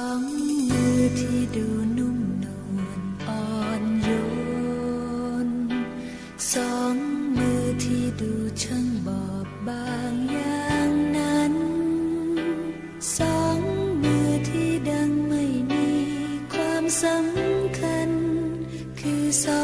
องมือที่ดูนุ่มนวลอ่อนโยน สองมือที่ดูช่างบอบบางอย่างนั้น สองมือที่ดังไม่มีความสำคัญ คือสอง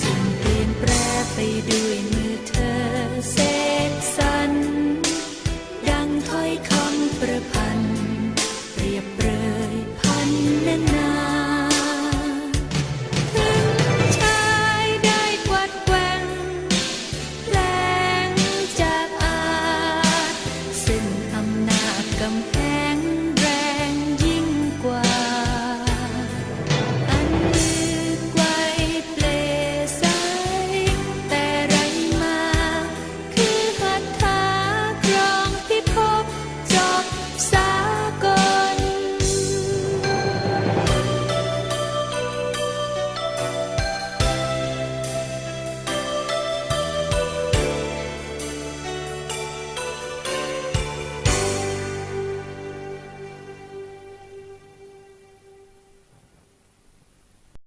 สิ่งเปลี่ยนแปรไปด้วยมือเธอเสกสรรดังถ้อยคำประพันธ์เปรียเปรยพันนานาถึงชายได้วัดแกว่งแรงจากอาจซึ่งอำนาจกำ